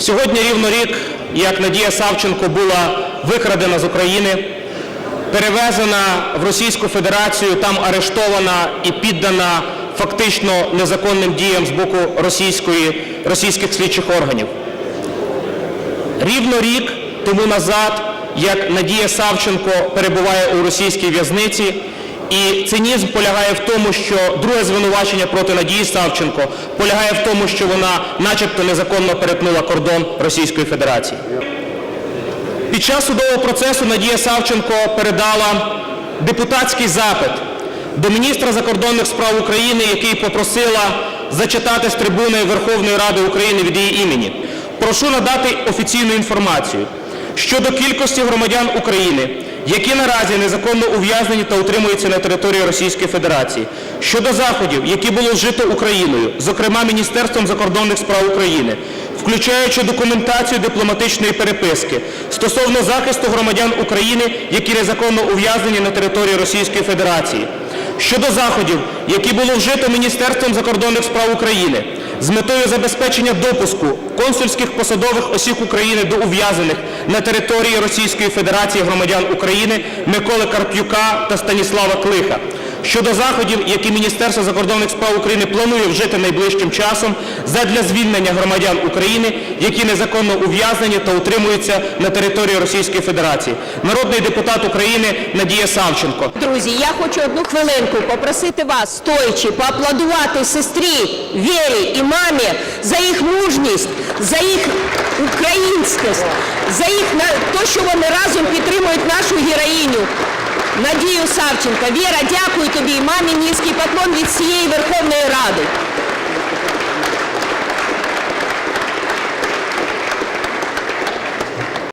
Сьогодні рівно рік, як Надія Савченко була викрадена з України, перевезена в Російську Федерацію, там арештована і піддана фактично незаконним діям з боку російської, російських слідчих органів. Рівно рік тому назад, як Надія Савченко перебуває у російській в'язниці, і цинізм полягає в тому, що друге звинувачення проти Надії Савченко полягає в тому, що вона начебто незаконно перетнула кордон Російської Федерації. Під час судового процесу Надія Савченко передала депутатський запит до міністра закордонних справ України, який попросила зачитати з трибуни Верховної Ради України від її імені. Прошу надати офіційну інформацію щодо кількості громадян України, які наразі незаконно ув'язнені та утримуються на території Російської Федерації, щодо заходів, які було вжито Україною, зокрема Міністерством закордонних справ України, включаючи документацію дипломатичної переписки стосовно захисту громадян України, які незаконно ув'язнені на території Російської Федерації, щодо заходів, які було вжито Міністерством закордонних справ України з метою забезпечення допуску консульських посадових осіб України до ув'язаних на території Російської Федерації громадян України Миколи Карп'юка та Станіслава Клиха, щодо заходів, які Міністерство закордонних справ України планує вжити найближчим часом задля звільнення громадян України, які незаконно ув'язнені та утримуються на території Російської Федерації. Народний депутат України Надія Савченко. Друзі, я хочу одну хвилинку попросити вас, стоячи, поаплодувати сестрі, Вірі і мамі за їх мужність, за їх українськість, за їх те, що вони разом підтримують нашу героїню. Надію Савченко. Віра, дякую тобі мамі низький поклон від всієї Верховної Ради.